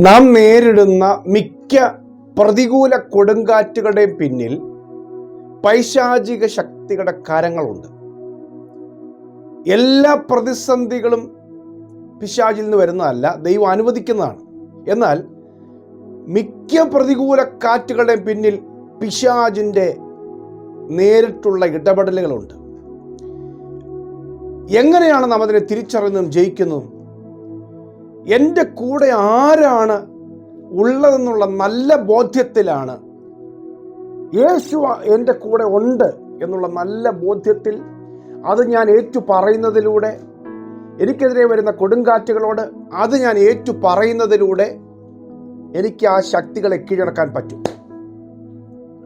നാം നേരിടുന്ന മിക്ക പ്രതികൂല കൊടുങ്കാറ്റുകളുടെയും പിന്നിൽ പൈശാചിക ശക്തികളുടെ കരങ്ങളുണ്ട്. എല്ലാ പ്രതിസന്ധികളും പിശാചിൽ നിന്ന് വരുന്നതല്ല ദൈവം അനുവദിക്കുന്നതാണ്. എന്നാൽ മിക്ക പ്രതികൂല കാറ്റുകളുടെയും പിന്നിൽ പിശാചിന്റെ നേരിട്ടുള്ള ഇടപെടലുകളുണ്ട്. എങ്ങനെയാണ് നാം അതിനെ തിരിച്ചറിയുന്നതും ജയിക്കുന്നതും? എന്റെ കൂടെ ആരാണ് ഉള്ളതെന്നുള്ള നല്ല ബോധ്യത്തിലാണ്. യേശു എന്റെ കൂടെ ഉണ്ട് എന്നുള്ള നല്ല ബോധ്യത്തിൽ അത് ഞാൻ ഏറ്റു പറയുന്നതിലൂടെ എനിക്കെതിരെ വരുന്ന കൊടുങ്കാറ്റുകളോട് അത് ഞാൻ ഏറ്റു പറയുന്നതിലൂടെ എനിക്ക് ആ ശക്തികളെ കീഴടക്കാൻ പറ്റും.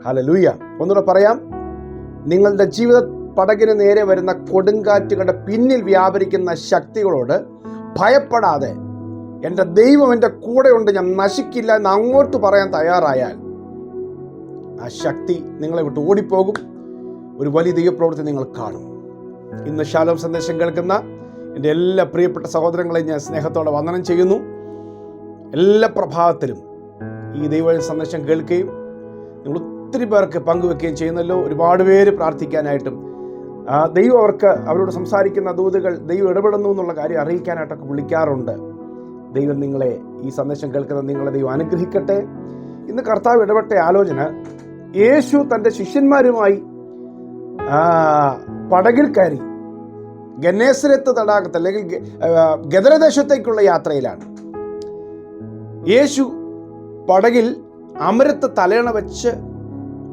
ഹലലൂയ ഒന്നുകൂടെ പറയാം. നിങ്ങളുടെ ജീവിത പടകിന് നേരെ വരുന്ന കൊടുങ്കാറ്റുകളുടെ പിന്നിൽ വ്യാപരിക്കുന്ന ശക്തികളോട് ഭയപ്പെടാതെ എന്റെ ദൈവം എന്റെ ഉണ്ട് ഞാൻ നശിക്കില്ല എന്ന് അങ്ങോട്ട് പറയാൻ തയ്യാറായാൽ ആ ശക്തി നിങ്ങളെ വിട്ട് ഓടിപ്പോകും. ഒരു വലിയ ദൈവപ്രവൃത്തി നിങ്ങൾ കാണും. ഇന്ന് ശാലോം സന്ദേശം കേൾക്കുന്ന എന്റെ എല്ലാ പ്രിയപ്പെട്ട സഹോദരങ്ങളെയും ഞാൻ സ്നേഹത്തോടെ വന്ദനം ചെയ്യുന്നു. എല്ലാ പ്രഭാതത്തിലും ഈ ദൈവ സന്ദേശം കേൾക്കുകയും നിങ്ങൾ ഒത്തിരി പേർക്ക് പങ്കുവെക്കുകയും ചെയ്യുന്നല്ലോ. ഒരുപാട് പേര് പ്രാർത്ഥിക്കാനായിട്ടും ദൈവം അവർക്ക് അവരോട് സംസാരിക്കുന്ന ദൂതുകൾ ദൈവം ഇടപെടുന്നു എന്നുള്ള കാര്യം അറിയിക്കാനായിട്ടൊക്കെ വിളിക്കാറുണ്ട്. ദൈവം നിങ്ങളെ ഈ സന്ദേശം കേൾക്കുന്ന നിങ്ങളെ ദൈവം അനുഗ്രഹിക്കട്ടെ. ഇന്ന് കർത്താവ് ഇടപെട്ട ആലോചന യേശു തന്റെ ശിഷ്യന്മാരുമായി പടകിൽ കയറി ഗന്നേസരത്ത് തടാകത്ത് അല്ലെങ്കിൽ ഗദരദേശത്തേക്കുള്ള യാത്രയിലാണ്. യേശു പടകിൽ അമരത്ത് തലയണ വെച്ച്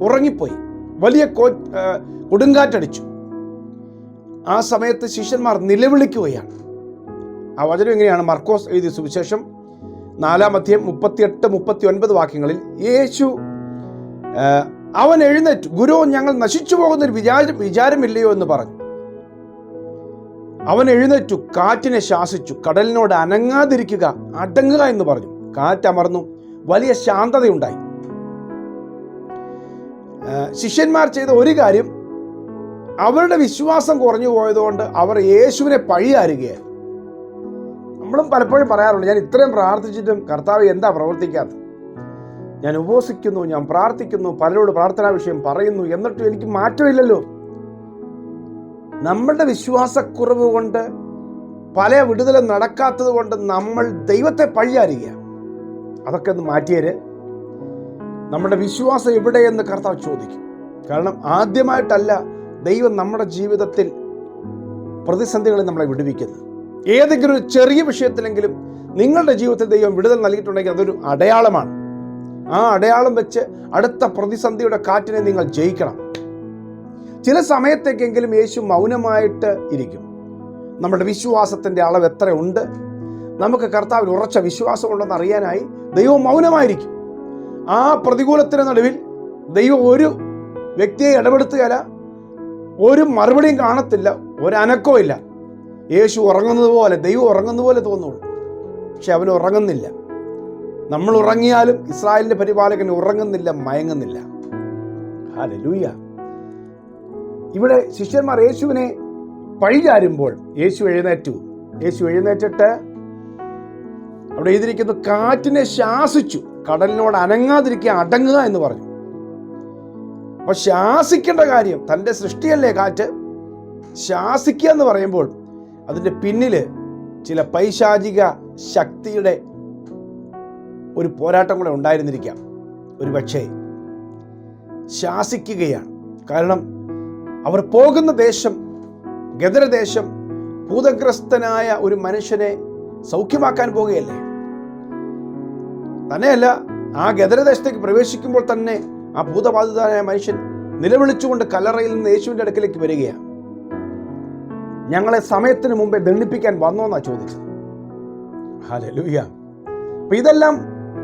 ഉറങ്ങിപ്പോയി. വലിയ കോ കൊടുങ്കാറ്റടിച്ചു. ആ സമയത്ത് ശിഷ്യന്മാർ നിലവിളിക്കുകയാണ്. ആ വചനം എങ്ങനെയാണ്? മർക്കോസ് എഴുതിയ സുവിശേഷം നാലാം അധ്യയം മുപ്പത്തിയെട്ട് മുപ്പത്തി ഒൻപത് വാക്യങ്ങളിൽ യേശു അവൻ എഴുന്നേറ്റ്. ഗുരു ഞങ്ങൾ നശിച്ചു പോകുന്നൊരു വിചാരം വിചാരമില്ലയോ എന്ന് പറഞ്ഞു. അവൻ എഴുന്നേറ്റു കാറ്റിനെ ശാസിച്ചു കടലിനോട് അനങ്ങാതിരിക്കുക അടങ്ങുക എന്ന് പറഞ്ഞു. കാറ്റ് അമർന്നു വലിയ ശാന്തതയുണ്ടായി. ശിഷ്യന്മാർ ചെയ്ത ഒരു കാര്യം അവരുടെ വിശ്വാസം കുറഞ്ഞു പോയതുകൊണ്ട് അവർ യേശുവിനെ പഴിയാരുകയായി നമ്മളും പലപ്പോഴും പറയാറുണ്ട് ഞാൻ ഇത്രയും പ്രാർത്ഥിച്ചിട്ടും കർത്താവ് എന്താ പ്രവർത്തിക്കാത്ത ഞാൻ ഉപവസിക്കുന്നു ഞാൻ പ്രാർത്ഥിക്കുന്നു പലരോട് പ്രാർത്ഥനാ വിഷയം പറയുന്നു എന്നിട്ടും എനിക്ക് മാറ്റമില്ലല്ലോ. നമ്മളുടെ വിശ്വാസക്കുറവ് കൊണ്ട് പല വിടുതലും നടക്കാത്തത് കൊണ്ട് നമ്മൾ ദൈവത്തെ പഴിയാരുക അതൊക്കെ ഒന്ന് മാറ്റിയേര്. നമ്മുടെ വിശ്വാസം എവിടെയെന്ന് കർത്താവ് ചോദിക്കും. കാരണം ആദ്യമായിട്ടല്ല ദൈവം നമ്മുടെ ജീവിതത്തിൽ പ്രതിസന്ധികളിൽ നമ്മളെ വിടുവിക്കുന്നത്. ഏതെങ്കിലും ഒരു ചെറിയ വിഷയത്തിലെങ്കിലും നിങ്ങളുടെ ജീവിതത്തിൽ ദൈവം വിടുതൽ നൽകിയിട്ടുണ്ടെങ്കിൽ അതൊരു അടയാളമാണ്. ആ അടയാളം വെച്ച് അടുത്ത പ്രതിസന്ധിയുടെ കാറ്റിനെ നിങ്ങൾ ജയിക്കണം. ചില സമയത്തേക്കെങ്കിലും യേശു മൗനമായിട്ട് ഇരിക്കും. നമ്മുടെ വിശ്വാസത്തിന്റെ അളവ് എത്രയുണ്ട് നമുക്ക് കർത്താവിൽ ഉറച്ച വിശ്വാസമുണ്ടെന്ന് അറിയാനായി ദൈവം മൗനമായിരിക്കും. ആ പ്രതികൂലത്തിന് നടുവിൽ ദൈവം ഒരു വ്യക്തിയെ ഇടപെടുത്തുകയല്ല ഒരു മറുപടിയും കാണത്തില്ല ഒരനക്കവും ഇല്ല യേശു ഉറങ്ങുന്നത് പോലെ ദൈവം ഉറങ്ങുന്നത് പോലെ തോന്നുള്ളൂ പക്ഷെ അവൻ ഉറങ്ങുന്നില്ല. നമ്മൾ ഉറങ്ങിയാലും ഇസ്രായേലിന്റെ പരിപാലകൻ ഉറങ്ങുന്നില്ല മയങ്ങുന്നില്ല. ഹല്ലേലൂയ. ഇവിടെ ശിഷ്യന്മാർ യേശുവിനെ പഴിചാരുമ്പോൾ യേശു എഴുന്നേറ്റു. യേശു എഴുന്നേറ്റിട്ട് അവിടെ എഴുതിയിരിക്കുന്നു കാറ്റിനെ ശാസിച്ചു. കടലിനോട് അനങ്ങാതിരിക്കുക അടങ്ങുക എന്ന് പറഞ്ഞു. അപ്പൊ ശാസിക്കേണ്ട കാര്യം തന്റെ സൃഷ്ടിയല്ലേ കാറ്റ്? ശാസിക്കുക എന്ന് പറയുമ്പോൾ അതിന്റെ പിന്നിൽ ചില പൈശാചിക ശക്തിയുടെ ഒരു പോരാട്ടം കൂടെ ഉണ്ടായിരുന്നിരിക്കാം. ഒരു പക്ഷേ ശാസിക്കുകയാണ്. കാരണം അവർ പോകുന്ന ദേശം ഗദരദേശം ഭൂതഗ്രസ്തനായ ഒരു മനുഷ്യനെ സൗഖ്യമാക്കാൻ പോകുകയല്ലേ തന്നെയല്ല ആ ഗദരദേശത്തേക്ക് പ്രവേശിക്കുമ്പോൾ തന്നെ ആ ഭൂതബാധിതനായ മനുഷ്യൻ നിലവിളിച്ചുകൊണ്ട് കല്ലറയിൽ നിന്ന് യേശുവിന്റെ അടുക്കിലേക്ക് വരികയാണ്. ഞങ്ങളെ സമയത്തിന് മുമ്പേ ദണ്ഡിപ്പിക്കാൻ വന്നോന്നാ ചോദിച്ചത്. ഹല്ലേലൂയ. അപ്പൊ ഇതെല്ലാം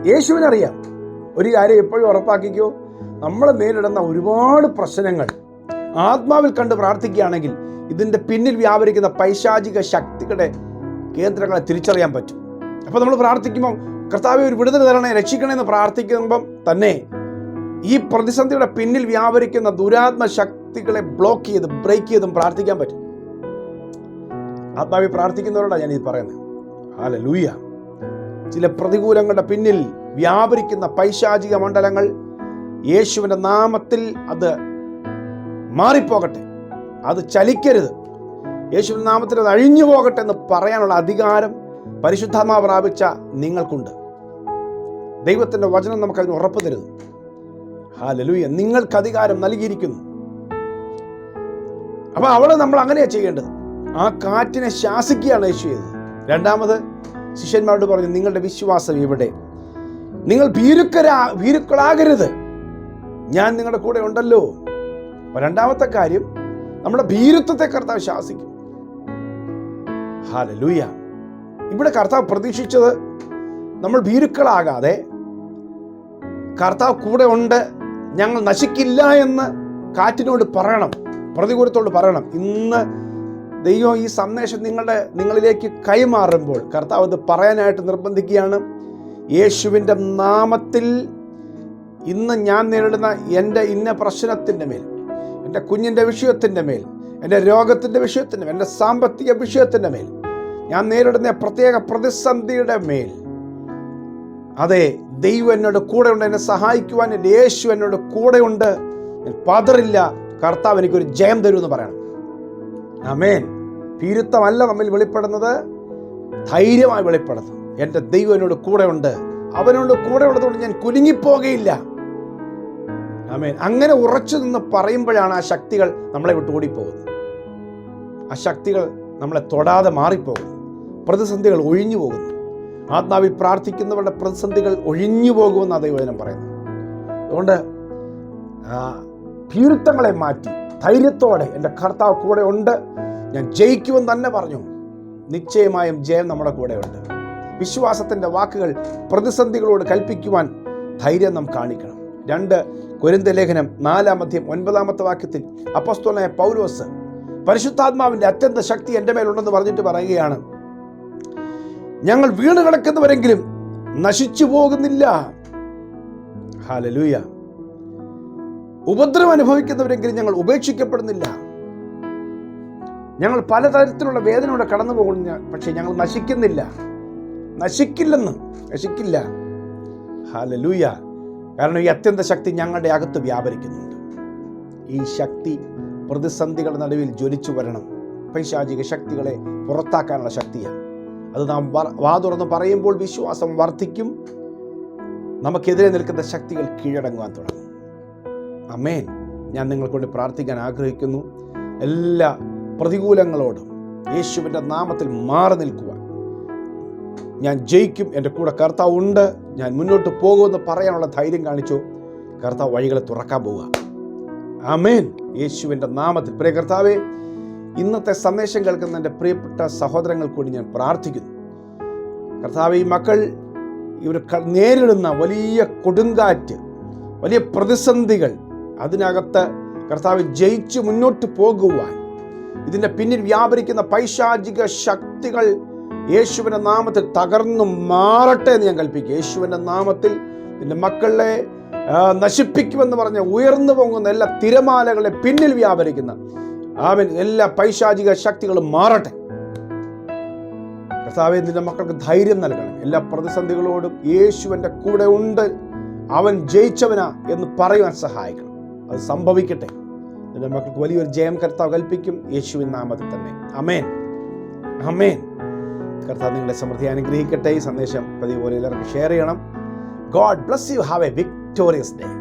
യേശുവിനറിയാം. ഒരു കാര്യം എപ്പോഴും ഉറപ്പാക്കിക്കോ നമ്മൾ നേരിടുന്ന ഒരുപാട് പ്രശ്നങ്ങൾ ആത്മാവിൽ കണ്ട് പ്രാർത്ഥിക്കുകയാണെങ്കിൽ ഇതിന്റെ പിന്നിൽ വ്യാപരിക്കുന്ന പൈശാചിക ശക്തികളുടെ കേന്ദ്രങ്ങളെ തിരിച്ചറിയാൻ പറ്റും. അപ്പോൾ നമ്മൾ പ്രാർത്ഥിക്കുമ്പോൾ കർത്താവ് ഒരു വിടുതൽ തരണേ രക്ഷിക്കണേ എന്ന് പ്രാർത്ഥിക്കുമ്പം തന്നെ ഈ പ്രതിസന്ധിയുടെ പിന്നിൽ വ്യാപരിക്കുന്ന ദുരാത്മ ശക്തികളെ ബ്ലോക്ക് ചെയ്ത് ബ്രേക്ക് ചെയ്തും പ്രാർത്ഥിക്കാൻ പറ്റും. ആത്മാവി പ്രാർത്ഥിക്കുന്നവരോടാണ് ഞാനിത് പറയുന്നത്. ഹാല ലൂയ ചില പ്രതികൂലങ്ങളുടെ പിന്നിൽ വ്യാപരിക്കുന്ന പൈശാചിക മണ്ഡലങ്ങൾ യേശുവിന്റെ നാമത്തിൽ അത് മാറിപ്പോകട്ടെ. അത് ചലിക്കരുത്. യേശുവിന്റെ നാമത്തിൽ അത് അഴിഞ്ഞു പോകട്ടെ എന്ന് പറയാനുള്ള അധികാരം പരിശുദ്ധാത്മാ പ്രാപിച്ച നിങ്ങൾക്കുണ്ട്. ദൈവത്തിന്റെ വചനം നമുക്കതിന് ഉറപ്പ് തരുന്നു. ഹാലലൂയ നിങ്ങൾക്ക് അധികാരം നൽകിയിരിക്കുന്നു. അപ്പൊ അവിടെ നമ്മൾ അങ്ങനെയാണ് ചെയ്യേണ്ടത്. ആ കാറ്റിനെ ശാസിക്കുകയാണ് യേശു ചെയ്തത്. രണ്ടാമത് ശിഷ്യന്മാരോട് പറഞ്ഞു നിങ്ങളുടെ വിശ്വാസം ഇവിടെ. നിങ്ങൾ ഭീരുക്കരാ ഭീരുക്കളാകരുത്. ഞാൻ നിങ്ങളുടെ കൂടെ ഉണ്ടല്ലോ. രണ്ടാമത്തെ കാര്യം നമ്മുടെ ഭീരുത്വത്തെ കർത്താവ് ശാസിക്കും. ഹാലലൂയ ഇവിടെ കർത്താവ് പ്രതീക്ഷിച്ചത് നമ്മൾ ഭീരുക്കളാകാതെ കർത്താവ് കൂടെ ഉണ്ട് ഞങ്ങൾ നശിക്കില്ല എന്ന് കാറ്റിനോട് പറയണം പ്രതികൂലത്തോട് പറയണം. ഇന്ന് ദൈവം ഈ സന്ദേശം നിങ്ങളുടെ നിങ്ങളിലേക്ക് കൈമാറുമ്പോൾ കർത്താവ് അത് പറയാനായിട്ട് നിർബന്ധിക്കുകയാണ്. യേശുവിന്റെ നാമത്തിൽ ഇന്ന് ഞാൻ നേരിടുന്ന എന്റെ ഇന്ന പ്രശ്നത്തിന്റെ മേൽ എന്റെ കുഞ്ഞിന്റെ വിഷയത്തിന്റെ മേൽ എന്റെ രോഗത്തിന്റെ വിഷയത്തിന്റെ മേൽ എന്റെ സാമ്പത്തിക വിഷയത്തിന്റെ മേൽ ഞാൻ നേരിടുന്ന പ്രത്യേക പ്രതിസന്ധിയുടെ മേൽ അതെ ദൈവം എന്നോട് കൂടെ ഉണ്ട് എന്നെ സഹായിക്കുവാൻ എന്റെ യേശു എന്നോട് കൂടെയുണ്ട്. ഞാൻ പതറില്ല കർത്താവ് എനിക്കൊരു ജയം തരുമെന്ന് പറയണം. അമേൻ ഭീരുത്വമല്ല നമ്മിൽ വെളിപ്പെടുന്നത് ധൈര്യമായി വെളിപ്പെടുന്നു. എന്റെ ദൈവം എന്നോട് കൂടെ ഉണ്ട് അവനോട് കൂടെ ഉള്ളതുകൊണ്ട് ഞാൻ കുലുങ്ങിപ്പോകയില്ല. അമേൻ അങ്ങനെ ഉറച്ചു നിന്ന് പറയുമ്പോഴാണ് ആ ശക്തികൾ നമ്മളെ വിട്ട് ഓടിപ്പോകുന്നത്. ആ ശക്തികൾ നമ്മളെ തൊടാതെ മാറിപ്പോകുന്നു. പ്രതിസന്ധികൾ ഒഴിഞ്ഞു പോകുന്നു. ആത്മാവിൽ പ്രാർത്ഥിക്കുന്നവരുടെ പ്രതിസന്ധികൾ ഒഴിഞ്ഞു പോകുമെന്ന് ദൈവജനം പറയുന്നു അതുകൊണ്ട് ഭീരുത്വങ്ങളെ മാറ്റി ധൈര്യത്തോടെ എന്റെ കർത്താവ് കൂടെ ഉണ്ട് ഞാൻ ജയിക്കുമെന്ന് തന്നെ പറഞ്ഞു. നിശ്ചയമായും ജയം നമ്മുടെ കൂടെയുണ്ട്. വിശ്വാസത്തിന്റെ വാക്കുകൾ പ്രതിസന്ധികളോട് കൽപ്പിക്കുവാൻ ധൈര്യം നാം കാണിക്കണം. രണ്ട് കുരുന്ത ലേഖനം നാലാമധ്യം ഒൻപതാമത്തെ വാക്യത്തിൽ അപ്പസ്തോലായ പൗലോസ് പരിശുദ്ധാത്മാവിന്റെ അത്യന്ത ശക്തി എന്റെ മേലുണ്ടെന്ന് പറഞ്ഞിട്ട് പറയുകയാണ്. ഞങ്ങൾ വീണ് കിടക്കുന്നവരെങ്കിലും നശിച്ചു പോകുന്നില്ല. ഹാലലൂയ ഉപദ്രവം അനുഭവിക്കുന്നവരെങ്കിലും ഞങ്ങൾ ഉപേക്ഷിക്കപ്പെടുന്നില്ല. ഞങ്ങൾ പലതരത്തിലുള്ള വേദനയോടെ കടന്നു പോകുന്ന പക്ഷേ ഞങ്ങൾ നശിക്കുന്നില്ല. നശിക്കില്ലെന്ന് നശിക്കില്ല. ഹാലലൂയ കാരണം ഈ അത്യന്ത ശക്തി ഞങ്ങളുടെ അകത്ത് വ്യാപരിക്കുന്നുണ്ട്. ഈ ശക്തി പ്രതിസന്ധികളുടെ നടുവിൽ ജ്വലിച്ചു വരണം. പൈശാചിക ശക്തികളെ പുറത്താക്കാനുള്ള ശക്തിയാണ്. അത് നാം വ- തുറന്ന് പറയുമ്പോൾ വിശ്വാസം വർദ്ധിക്കും. നമുക്കെതിരെ നിൽക്കുന്ന ശക്തികൾ കീഴടങ്ങുവാൻ തുടങ്ങും. അമേൻ. ഞാൻ നിങ്ങൾക്കൊണ്ട് പ്രാർത്ഥിക്കാൻ ആഗ്രഹിക്കുന്നു. എല്ലാ പ്രതികൂലങ്ങളോടും യേശുവിന്റെ നാമത്തിൽ മാറി നിൽക്കുവാൻ. ഞാൻ ജയിക്കും. എന്റെ കൂടെ കർത്താവ് ഉണ്ട്. ഞാൻ മുന്നോട്ട് പോകുമെന്ന് പറയാനുള്ള ധൈര്യം കാണിച്ചു. കർത്താവ് വഴികളെ തുറക്കാൻ പോവുക. അമേൻ. യേശുവിന്റെ നാമത്തിൽ. പ്രിയ കർത്താവേ ഇന്നത്തെ സന്ദേശം കേൾക്കുന്ന എന്റെ പ്രിയപ്പെട്ട സഹോദരങ്ങൾ കൂടി ഞാൻ പ്രാർത്ഥിക്കുന്നു. കർത്താവ് ഈ മക്കൾ ഇവർ നേരിടുന്ന വലിയ കൊടുങ്കാറ്റ് വലിയ പ്രതിസന്ധികൾ അതിനകത്ത് കർത്താവ് ജയിച്ച് മുന്നോട്ട് പോകുവാൻ. ഇതിന്റെ പിന്നിൽ വ്യാപരിക്കുന്ന പൈശാചിക ശക്തികൾ യേശുവിന്റെ നാമത്തിൽ തകർന്നു മാറട്ടെ എന്ന് ഞാൻ കൽപ്പിക്കുക യേശുവിന്റെ നാമത്തിൽ നിന്റെ മക്കളെ നശിപ്പിക്കുമെന്ന് പറഞ്ഞ് ഉയർന്നു പോകുന്ന എല്ലാ തിരമാലകളെ പിന്നിൽ വ്യാപരിക്കുന്ന അവൻ എല്ലാ പൈശാചിക ശക്തികളും മാറട്ടെ. കർത്താവെ നിന്റെ മക്കൾക്ക് ധൈര്യം നൽകണം. എല്ലാ പ്രതിസന്ധികളോടും യേശുവിന്റെ കൂടെ ഉണ്ട്. അവൻ ജയിച്ചവനാ എന്ന് പറയുവാൻ സഹായിക്കണം. അത് സംഭവിക്കട്ടെ. നിന്റെ മക്കൾക്ക് വലിയൊരു ജയം കർത്താവ് കൽപ്പിക്കും. യേശുവിൻ നാമത്തിൽ തന്നെ. അമേൻ അമേൻ കർത്താവ് നിങ്ങളെ സമൃദ്ധി അനുഗ്രഹിക്കട്ടെ. ഈ സന്ദേശം പതിവ് പോലെ എല്ലാവർക്കും ഷെയർ ചെയ്യണം. God bless you have a victorious day